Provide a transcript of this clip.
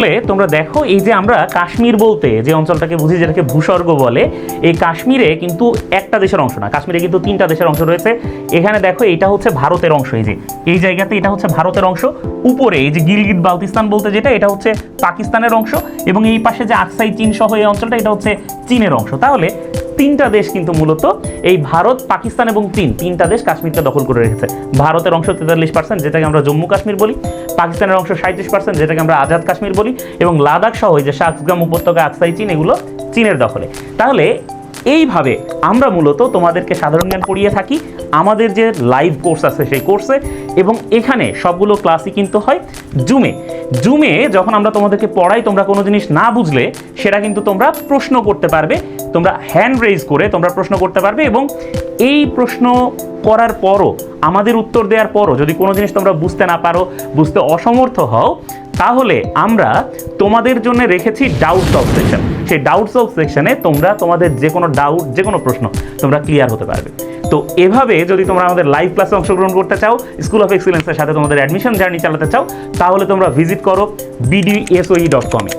তাহলে তোমরা দেখো এই যে আমরা কাশ্মীর বলতে যে অঞ্চলটাকে বুঝি যেটাকে ভূস্বর্গ বলে, এই কাশ্মীরে কিন্তু একটা দেশের অংশ না, কাশ্মীরে কিন্তু তিনটা দেশের অংশ রয়েছে। এখানে দেখো এটা হচ্ছে ভারতের অংশ, এই যে, এই জায়গাতে এটা হচ্ছে ভারতের অংশ। উপরে এই যে গিলগিট বালতিস্তান বলতে যেটা, এটা হচ্ছে পাকিস্তানের অংশ এবং এই পাশে যে আকসাই চীন সহ এই অঞ্চলটা, এটা হচ্ছে চীনের অংশ। তাহলে তিনটা দেশ কিন্তু মূলত এই ভারত, পাকিস্তান এবং চীন, তিনটা দেশ কাশ্মীরকে দখল করে রেখেছে। ভারতের অংশ তেতাল্লিশ পার্সেন্ট যেটাকে আমরা জম্মু কাশ্মীর বলি। পাকিস্তানের অংশ সাঁত্রিশ পার্সেন্ট যেটাকে আমরা আজাদ কাশ্মীর বলি। এবং লাদাখ সহ যে শাকসগাম উপত্যকা, আকসাই চীন, এগুলো চীনের দখলে। তাহলে এইভাবে আমরা মূলত তোমাদেরকে সাধারণ জ্ঞান পড়িয়ে থাকি, আমাদের যে লাইভ কোর্স আছে সেই কোর্সে এবং এখানে সবগুলো ক্লাসই কিন্তু হয় জুমে জুমে যখন আমরা তোমাদেরকে পড়াই, তোমরা কোনো জিনিস না বুঝলে, সেটা কিন্তু তোমরা প্রশ্ন করতে পারবে, তোমরা হ্যান্ড রেজ করে তোমরা প্রশ্ন করতে পারবে, এবং এই প্রশ্ন করার পরও, আমাদের উত্তর দেওয়ার পরও যদি কোনো জিনিস তোমরা বুঝতে না পারো, বুঝতে অসমর্থ হও তাহলে আমরা তোমাদের জন্য রেখেছি ডাউট সলভ সেকশন সেই ডাউট সলভ সেকশনে তোমরা তোমাদের যে কোনো ডাউট যে কোনো প্রশ্ন তোমরা ক্লিয়ার হতে পারবে। তো এভাবে যদি তোমরা আমাদের লাইভ ক্লাসে অংশগ্রহণ করতে চাও স্কুল অফ এক্সিলেন্সের সাথে তোমাদের অ্যাডমিশন জার্নি চালাতে চাও, তাহলে তোমরা ভিজিট করো বিডিএসওই ডট কমে